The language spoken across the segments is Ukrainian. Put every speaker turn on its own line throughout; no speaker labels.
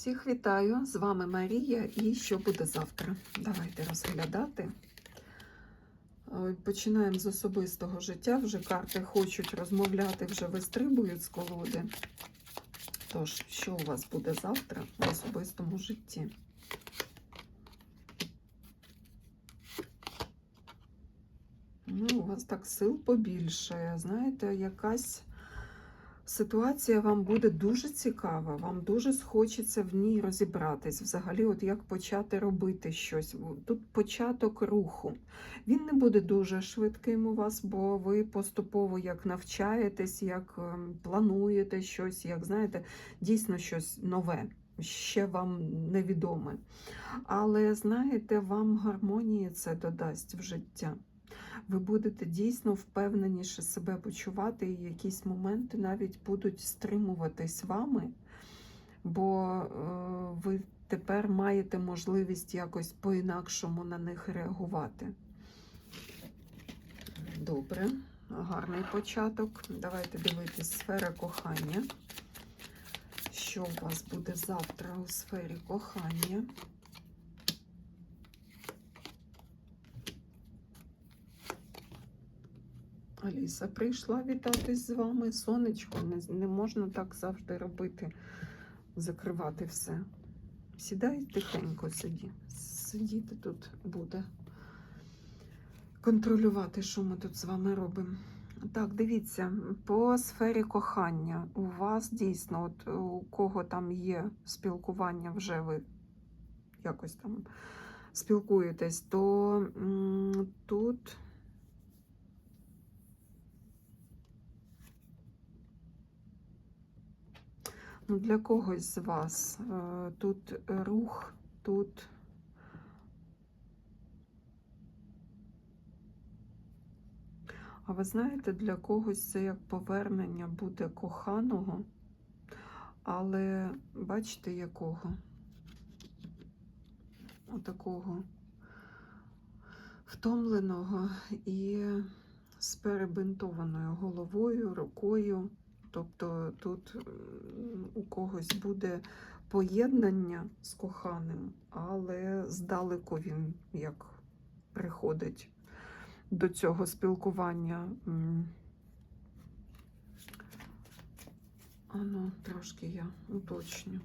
Всіх вітаю! З вами Марія і що буде завтра? Давайте розглядати. Починаємо з особистого життя. Вже карти хочуть розмовляти, вже вистрибують з колоди. Тож, що у вас буде завтра в особистому житті? Ну, у вас так сил побільшає. Знаєте, якась ситуація вам буде дуже цікава, вам дуже схочеться в ній розібратись. Взагалі, от як почати робити щось. Тут початок руху. Він не буде дуже швидким у вас, бо ви поступово як навчаєтесь, як ем, плануєте щось, як знаєте, дійсно щось нове. Ще вам невідоме. Але знаєте, вам гармонії це додасть в життя ви будете дійсно впевненіше себе почувати, і якісь моменти навіть будуть стримуватись вами, бо е, ви тепер маєте можливість якось по-інакшому на них реагувати. Добре, гарний початок. Давайте дивитись сфера кохання. Що у вас буде завтра у сфері кохання? Аліса прийшла вітатись з вами. Сонечко, не, не можна так завжди робити, закривати все. Сідай тихенько сиді. Сидіти тут буде. Контролювати, що ми тут з вами робимо. Так, дивіться, по сфері кохання у вас дійсно, от у кого там є спілкування, вже ви якось там спілкуєтесь, то тут. Ну, Для когось з вас е, тут рух, тут а ви знаєте, для когось це як повернення буде коханого, але бачите, якого? Отакого втомленого і з перебинтованою головою, рукою. Тобто тут у когось буде поєднання з коханим, але здалеку він як приходить до цього спілкування. Ану, трошки я уточню.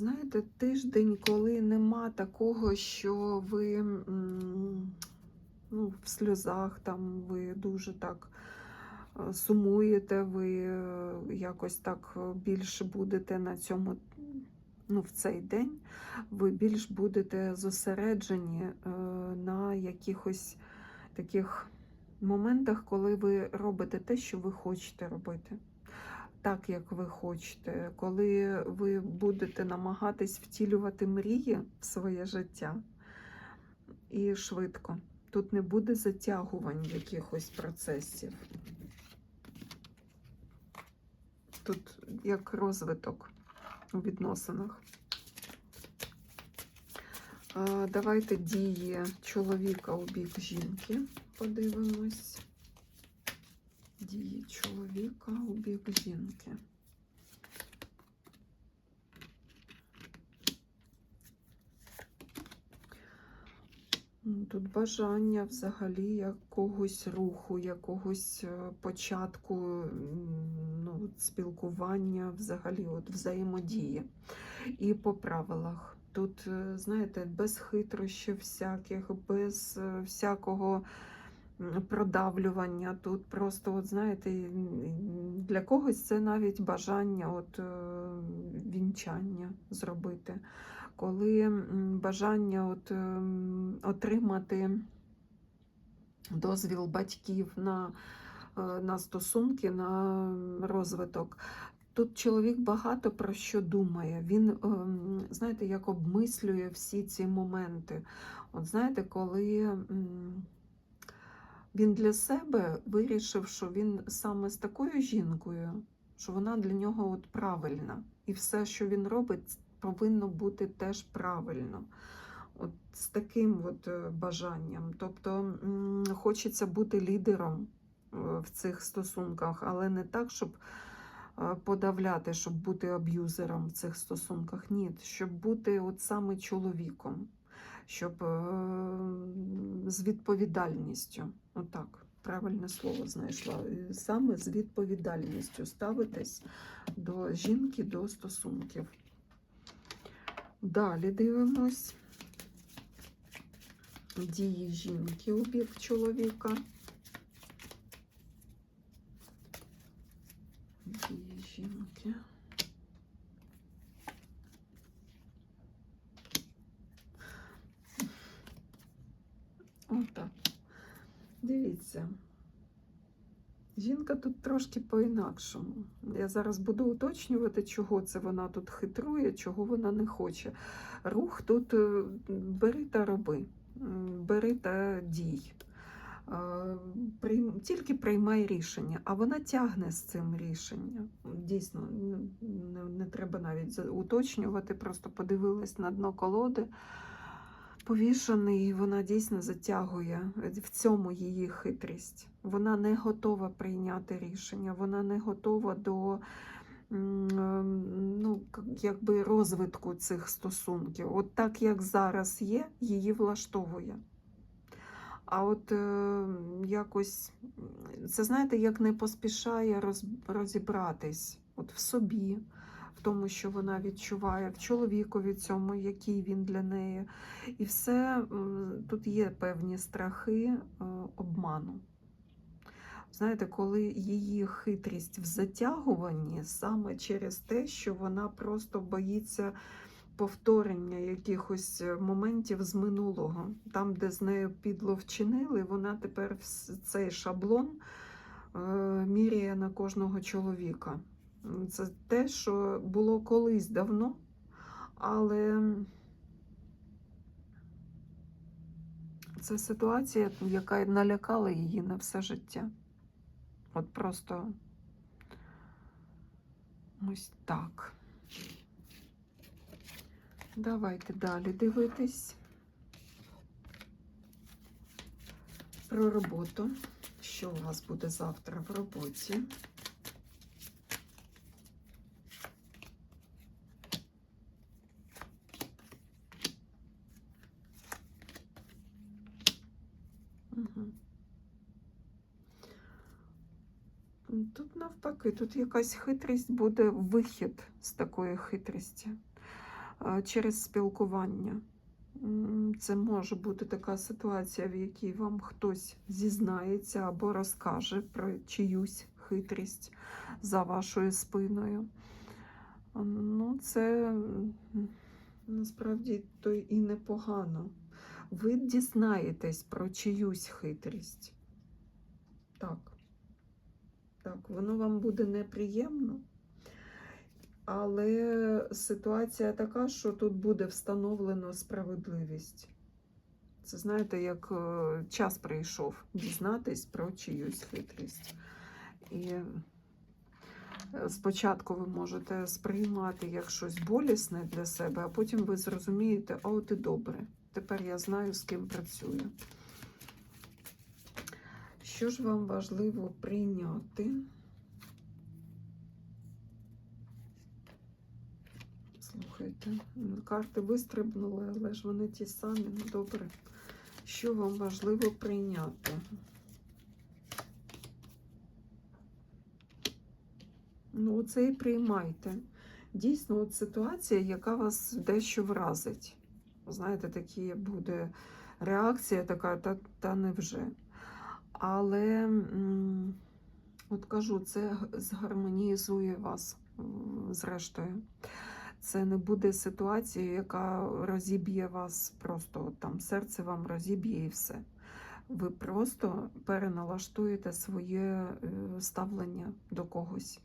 Знаєте, тиждень, коли нема такого, що ви ну, в сльозах, там ви дуже так е, сумуєте, ви е, якось так більше будете на цьому, ну, в цей день, ви більш будете зосереджені е, на якихось таких моментах, коли ви робите те, що ви хочете робити так, як ви хочете, коли ви будете намагатись втілювати мрії в своє життя і швидко. Тут не буде затягувань якихось процесів. Тут як розвиток у відносинах. Давайте дії чоловіка у бік жінки подивимось дії чоловіка у бік жінки. Ну, тут бажання взагалі якогось руху, якогось е, початку ну, спілкування, взагалі от взаємодії. І по правилах. Тут, е, знаєте, без хитрощів всяких, без е, всякого продавлювання. Тут просто, от знаєте, для когось це навіть бажання от, е, вінчання зробити. Коли бажання от, е, отримати дозвіл батьків на, е, на стосунки, на розвиток. Тут чоловік багато про що думає. Він, знаєте, як обмислює всі ці моменти. От знаєте, коли він для себе вирішив, що він саме з такою жінкою, що вона для нього от правильна. І все, що він робить, повинно бути теж правильно. От з таким от е, бажанням. Тобто хочеться бути лідером е, в цих стосунках, але не так, щоб е, подавляти, щоб бути аб'юзером в цих стосунках. Ні, щоб бути от саме чоловіком, щоб е, з відповідальністю. Отак, правильне слово знайшла. Саме з відповідальністю ставитись до жінки, до стосунків. Далі дивимось дії жінки у бік чоловіка. Дії жінки. Отак. Дивіться. Жінка тут трошки по-інакшому. Я зараз буду уточнювати, чого це вона тут хитрує, чого вона не хоче. Рух тут е, бери та роби, бери та дій. Е, Тільки приймай рішення, а вона тягне з цим рішення. Дійсно, не, треба навіть уточнювати, просто подивилась на дно колоди. Повішаний, і вона дійсно затягує в цьому її хитрість. Вона не готова прийняти рішення, вона не готова до ем, ну, якби розвитку цих стосунків. От так, як зараз є, її влаштовує. А от е, якось, це знаєте, як не поспішає роз, розібратись от в собі, в тому, що вона відчуває, в чоловікові цьому, який він для неї. І все тут є певні страхи е, обману. Знаєте, коли її хитрість в затягуванні саме через те, що вона просто боїться повторення якихось е, моментів з минулого. Там, де з нею підло вчинили, вона тепер цей шаблон е, міряє на кожного чоловіка. Це те, що було колись давно, але це ситуація, яка налякала її на все життя. От просто ось так. Давайте далі дивитись про роботу. Що у вас буде завтра в роботі? Тут навпаки, тут якась хитрість буде вихід з такої хитрості через спілкування. Це може бути така ситуація, в якій вам хтось зізнається або розкаже про чиюсь хитрість за вашою спиною. Ну, це насправді то і непогано. Ви дізнаєтесь про чиюсь хитрість. Так. Так, воно вам буде неприємно, але ситуація така, що тут буде встановлено справедливість. Це знаєте, як е, час прийшов дізнатись про чиюсь хитрість. І е, спочатку ви можете сприймати як щось болісне для себе, а потім ви зрозумієте, а от і добре. Тепер я знаю, з ким працюю. Що ж вам важливо прийняти? Слухайте, карти вистрибнули, але ж вони ті самі. Ну добре. Що вам важливо прийняти? Ну, оце і приймайте. Дійсно, от ситуація, яка вас дещо вразить. Знаєте, такі буде реакція така, та, та невже. Але, от кажу, це згармонізує вас зрештою. Це не буде ситуацією, яка розіб'є вас просто там серце вам розіб'є і все. Ви просто переналаштуєте своє е, ставлення до когось.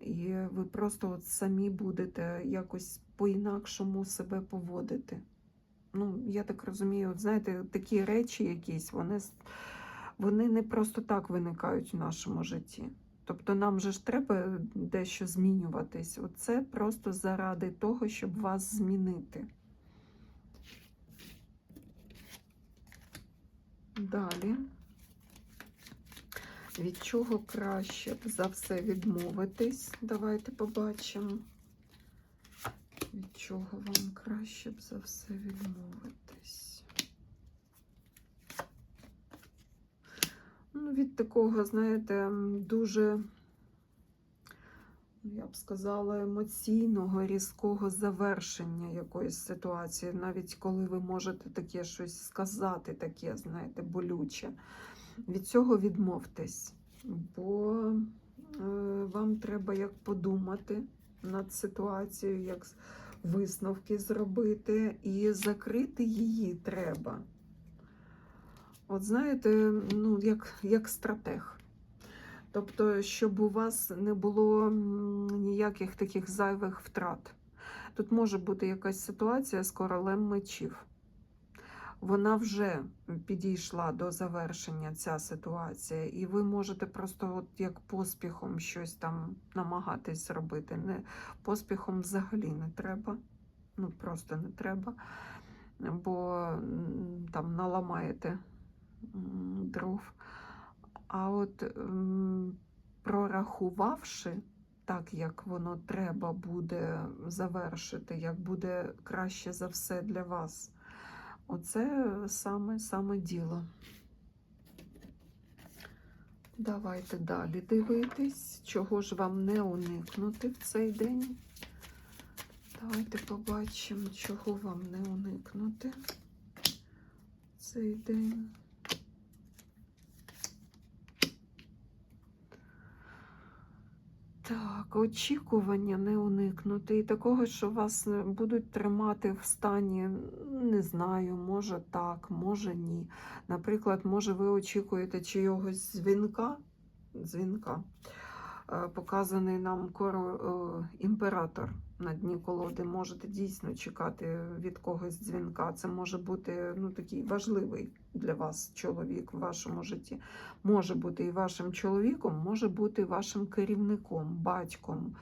І ви просто от самі будете якось по-інакшому себе поводити. Ну, я так розумію, знаєте, такі речі якісь, вони вони не просто так виникають в нашому житті. Тобто нам же ж треба дещо змінюватись. Оце просто заради того, щоб вас змінити. Далі. Від чого краще за все відмовитись? Давайте побачимо. Від чого вам краще б за все відмовитись? Ну, від такого, знаєте, дуже, ну, я б сказала, емоційного, різкого завершення якоїсь ситуації, навіть коли ви можете таке щось сказати, таке, знаєте, болюче. Від цього відмовтесь, бо е, вам треба як подумати над ситуацією, як висновки зробити, і закрити її треба. От знаєте, ну, як, як стратег. Тобто, щоб у вас не було ніяких таких зайвих втрат. Тут може бути якась ситуація з королем мечів. Вона вже підійшла до завершення ця ситуація, і ви можете просто от як поспіхом щось там намагатись зробити. Не, поспіхом взагалі не треба. Ну просто не треба, бо там наламаєте дров. А от прорахувавши так, як воно треба буде завершити, як буде краще за все для вас. Оце саме саме діло. Давайте далі дивитись, чого ж вам не уникнути в цей день. Давайте побачимо, чого вам не уникнути в цей день. Так, очікування не уникнути. І такого, що вас е, будуть тримати в стані, не знаю, може так, може ні. Наприклад, може, ви очікуєте чийогось дзвінка, дзвінка. Е, Показаний нам коро, е, імператор на дні колоди. Можете дійсно чекати від когось дзвінка. Це може бути ну, такий важливий для вас чоловік в вашому житті може бути і вашим чоловіком, може бути вашим керівником, батьком,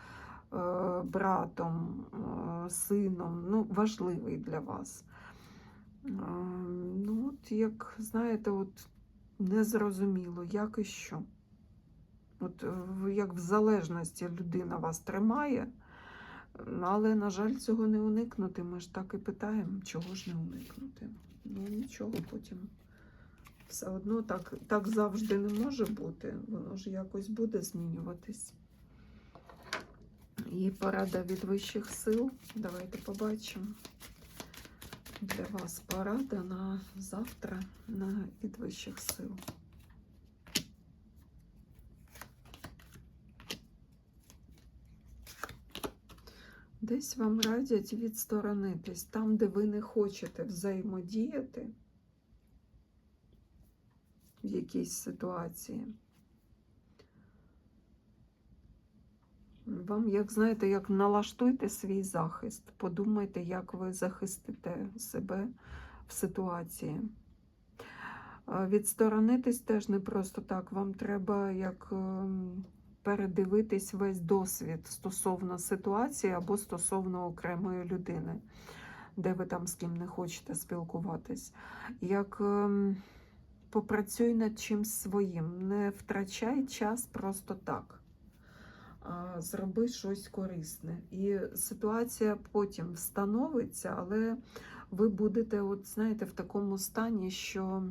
е, братом, е, сином. Ну, важливий для вас. Е, Ну, от як, знаєте, от незрозуміло, як і що. От як в залежності людина вас тримає, але, на жаль, цього не уникнути. Ми ж так і питаємо, чого ж не уникнути. Ну, нічого потім все одно так, так завжди не може бути. Воно ж якось буде змінюватись. І порада від вищих сил. Давайте побачимо. Для вас порада на завтра на від вищих сил. Десь вам радять відсторонитись там, де ви не хочете взаємодіяти в якійсь ситуації. Вам, як знаєте, як налаштуйте свій захист, подумайте, як ви захистите себе в ситуації. Відсторонитись теж не просто так. Вам треба як ем, передивитись весь досвід стосовно ситуації або стосовно окремої людини, де ви там з ким не хочете спілкуватись. Як ем, попрацюй над чимсь своїм, не втрачай час просто так. Зроби щось корисне. І ситуація потім встановиться, але ви будете, от знаєте, в такому стані, що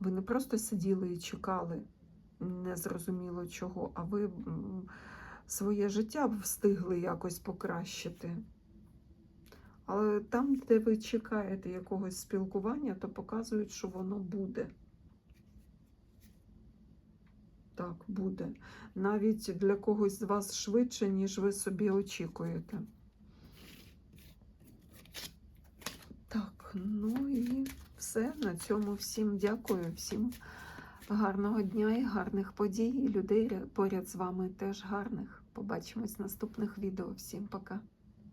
ви не просто сиділи і чекали незрозуміло чого, а ви своє життя б встигли якось покращити. Але там, де ви чекаєте якогось спілкування, то показують, що воно буде. Так, буде. Навіть для когось з вас швидше, ніж ви собі очікуєте. Так, ну і все. На цьому всім дякую, всім гарного дня і гарних подій. Людей поряд з вами теж гарних. Побачимось в наступних відео. Всім пока.